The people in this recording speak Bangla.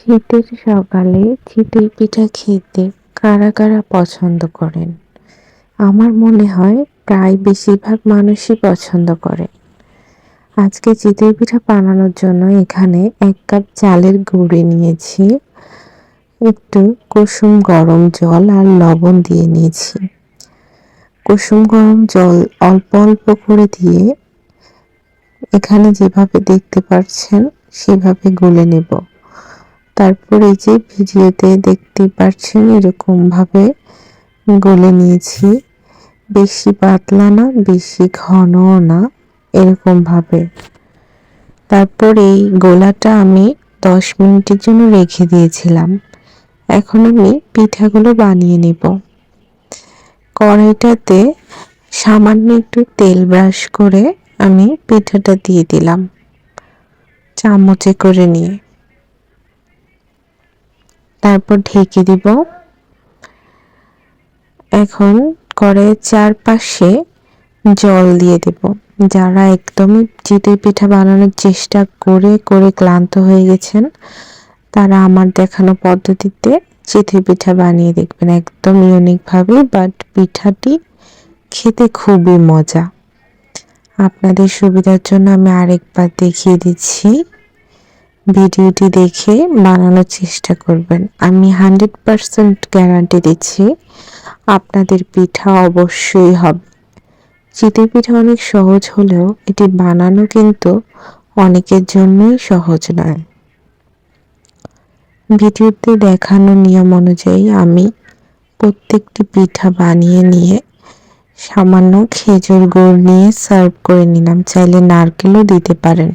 শীতের সকালে চিতই পিঠা খেতে কারা কারা পছন্দ করেন? আমার মনে হয় প্রায় বেশিরভাগ মানুষই পছন্দ করে। আজকে চিতই পিঠা বানানোর জন্য এখানে এক কাপ চালের গুঁড়ি নিয়েছি, একটু কুসুম গরম জল আর লবণ দিয়ে নিয়েছি। কুসুম গরম জল অল্প অল্প করে দিয়ে এখানে যেভাবে দেখতে পাচ্ছেন সেভাবে গুলে নেব। তারপর এই যে ভিডিওতে দেখতে পাচ্ছেন এরকম ভাবে গলে নিয়েছি। বেশি পাতলা না, বেশি ঘনও না এরকম ভাবে তারপর এই গোলাটা আমি দশ মিনিটের জন্য রেখে দিয়েছিলাম। এখন আমি পিঠাগুলো বানিয়ে নেব। কড়াইটাতে সামান্য একটু তেল ব্রাশ করে আমি পিঠাটা দিয়ে দিলাম। চামচে করে নিয়ে। তারপর ঢেকে দিব। এখন কড়াইয়ের চারপাশে জল দিয়ে দেব। যারা একদমই চিতই পিঠা বানানোর চেষ্টা করে করে ক্লান্ত হয়ে গেছেন, তারা আমার দেখানো পদ্ধতিতে চিতই পিঠা বানিয়ে দেখবেন। একদম ইউনিকভাবে বাট পিঠাটি খেতে খুবই মজা। আপনাদের সুবিধার জন্য আমি আরেকবার দেখিয়ে দিচ্ছি। ভিডিওটি দেখে বানানোর চেষ্টা করবেন। আমি হান্ড্রেড পারসেন্ট গ্যারান্টি দিচ্ছি, আপনাদের পিঠা অবশ্যই হবে। চিতই পিঠা অনেক সহজ হলেও এটি বানানো কিন্তু অনেকের জন্যই সহজ নয়। ভিডিওতে দেখানো নিয়ম অনুযায়ী আমি প্রত্যেকটি পিঠা বানিয়ে নিয়ে সামান্য খেজুর গুড় নিয়ে সার্ভ করে নিলাম। চাইলে নারকেলও দিতে পারেন।